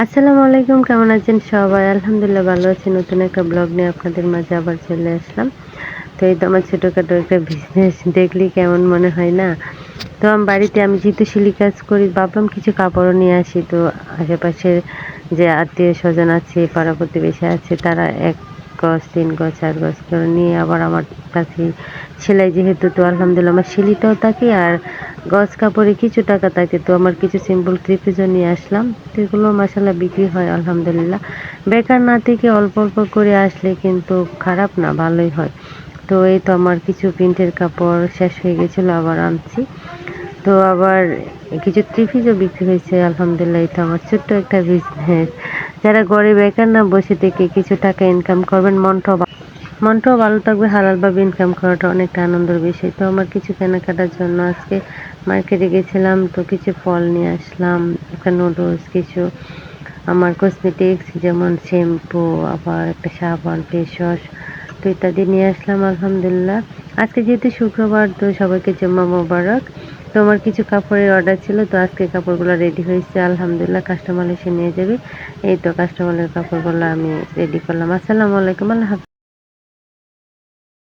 আসসালামু আলাইকুম, কেমন আছেন সবাই? আলহামদুলিল্লাহ ভালো আছি। নতুন একটা ব্লগ নিয়ে আপনাদের মাঝে আবার চলে আসলাম। তো এই তো আমার ছোটোখাটো একটা বিজনেস দেখলি কেমন মনে হয় না? তো আমার বাড়িতে আমি যেহেতু সিলি কাজ করি, ভাবলাম কিছু কাপড়ও নিয়ে আসি। তো আশেপাশের যে আত্মীয় স্বজন আছে, পাড়া প্রতিবেশী আছে, তারা এক গজ, তিন গজ, চার গজ করে নিয়ে আবার আমার কাছে সেলাই যেহেতু, তো আলহামদুলিল্লাহ আমার সিলিটাও থাকে আর গজ কাপড়ে কিছু টাকা থাকে তো আমার কিছু সিম্পল থ্রি পিসও নিয়ে আসলাম। তো এগুলো মশালা বিক্রি হয়, আলহামদুলিল্লাহ। বেকার না থেকে অল্প অল্প করে আসলে কিন্তু খারাপ না, ভালোই হয়। তো এই তো আমার কিছু প্রিন্টের কাপড় শেষ হয়ে গেছিল, আবার আনছি। তো আবার কিছু ত্রিফিজও বিক্রি হয়েছে, আলহামদুলিল্লাহ এটা আমার ছোট্ট একটা বিজনেস যারা ঘরে বেকার না, বসে থেকে কিছু টাকা ইনকাম করবেন, মনটাও মনটাও ভালো থাকবে হালালভাবে ইনকাম করাটা অনেকটা আনন্দের বিষয়। তো আমার কিছু কেনাকাটার জন্য আজকে মার্কেটে গেছিলাম তো কিছু ফল নিয়ে আসলাম, একটা নুডলস কিছু আমার কসমেটিক্স যেমন শ্যাম্পু আবার একটা সাবান ফেস ওয়াশ তো ইত্যাদি নিয়ে আসলাম, আলহামদুলিল্লাহ। আজকে যেহেতু শুক্রবার, তো সবাইকে জম্মা মোবারক। তো আমার কিছু কাপড়ের অর্ডার ছিল, তো আজকে কাপড়গুলো রেডি হয়েছে, আলহামদুলিল্লাহ কাস্টমার এসে নিয়ে যাবে। এই তো কাস্টমারের কাপড়গুলো আমি রেডি করলাম। আসসালামু আলাইকুম, আল্লাহ